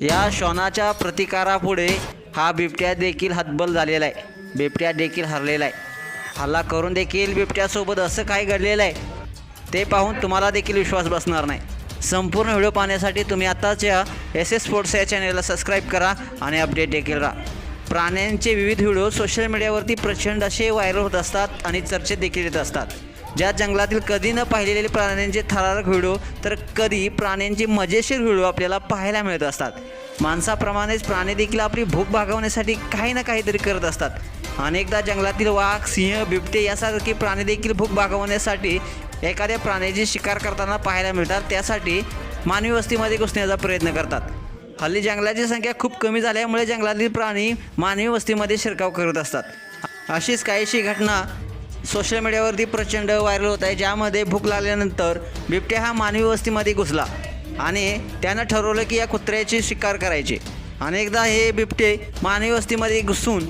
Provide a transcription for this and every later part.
या श्वानाच्या प्रतिकारापुढे हा बिबट्या देखील हतबल झालेला आहे. बिबट्या देखील हरलेला आहे. हल्ला करून देखील बिबट्यासोबत असं काय घडलेलं आहे ते पाहून तुम्हाला देखील विश्वास बसणार नाही. संपूर्ण व्हिडिओ पाहण्यासाठी तुम्ही आत्ताच्या एस एस स्पोर्ट्स या चॅनेलला सबस्क्राईब करा आणि अपडेट देखील राहा. प्राण्यांचे विविध व्हिडिओ सोशल मीडियावरती प्रचंड असे व्हायरल होत असतात आणि चर्चेत देखील येत असतात. ज्या जंगलातील कधी न पाहिलेले प्राण्यांचे थरारक व्हिडिओ तर कधी प्राण्यांचे मजेशीर व्हिडिओ आपल्याला पाहायला मिळत असतात. माणसाप्रमाणेच प्राणी देखील आपली भूक भागवण्यासाठी काही ना काहीतरी करत असतात. अनेकदा जंगलातील वाघ सिंह बिबटे यासारखे प्राणी देखील भूक भागवण्यासाठी एखाद्या प्राण्याची शिकार करताना पाहायला मिळतात. त्यासाठी मानवी वस्तीमध्ये घुसण्याचा प्रयत्न करतात. हल्ली जंगलाची संख्या खूप कमी झाल्यामुळे जंगलातील प्राणी मानवी वस्तीमध्ये शिरकाव करत असतात. अशीच काहीशी घटना सोशल मीडियावरती प्रचंड व्हायरल होत आहे ज्यामध्ये भूक लागल्यानंतर बिबट्या हा मानवी वस्तीमध्ये घुसला आणि त्यानं ठरवलं की या कुत्र्याची शिकार करायची. अनेकदा हे बिबटे मानवी वस्तीमध्ये घुसून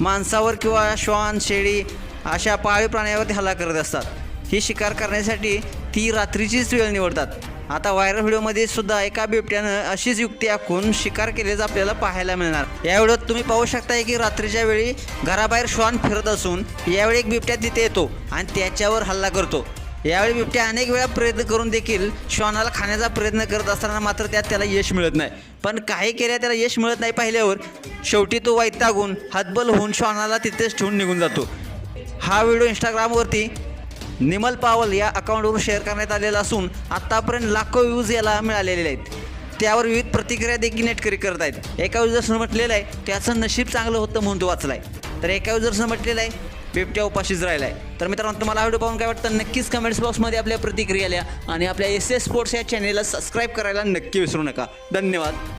माणसावर किंवा श्वान शेळी अशा पाळीव प्राण्यावरती हल्ला करत असतात. ही शिकार करण्यासाठी ती रात्रीचीच वेळ निवडतात. आता व्हायरल व्हिडिओमध्ये सुद्धा एका बिबट्यानं अशीच युक्ती आखून शिकार केल्याचं आपल्याला पाहायला मिळणार. या व्हिडिओत तुम्ही पाहू शकताय की रात्रीच्या वेळी घराबाहेर श्वान फिरत असून यावेळी एक बिबट्या तिथे येतो आणि त्याच्यावर हल्ला करतो. यावेळी बिबट्या अनेक वेळा प्रयत्न करून देखील श्वानाला खाण्याचा प्रयत्न करत असताना मात्र त्यात त्याला यश मिळत नाही. पण काही केल्या त्याला यश मिळत नाही पाहिल्यावर शेवटी तो वैतागून हातबल होऊन श्वानाला तिथेच ठेवून निघून जातो. हा व्हिडिओ इंस्टाग्रामवरती निमल पावल या अकाउंटवरून शेअर करण्यात आलेला असून आत्तापर्यंत लाखो व्ह्यूज याला मिळालेले आहेत. त्यावर विविध प्रतिक्रिया देखील नेटकरी करत आहेत. एका युजर्सनं म्हटलेलं आहे त्याचं नशीब चांगलं होतं म्हणून तो वाचलाय. तर एका युजर्सनं म्हटलेलं आहे बिबट्या उपाशीच राहिला आहे तर मित्रांनो तुम्हाला व्हिडिओ पाहून काय वाटतं? नक्कीच कमेंट्स बॉक्समध्ये आपल्या प्रतिक्रिया लिहा आणि आपल्या एस एस स्पोर्ट्स या चॅनेलला सबस्क्राईब करायला नक्की विसरू नका. धन्यवाद.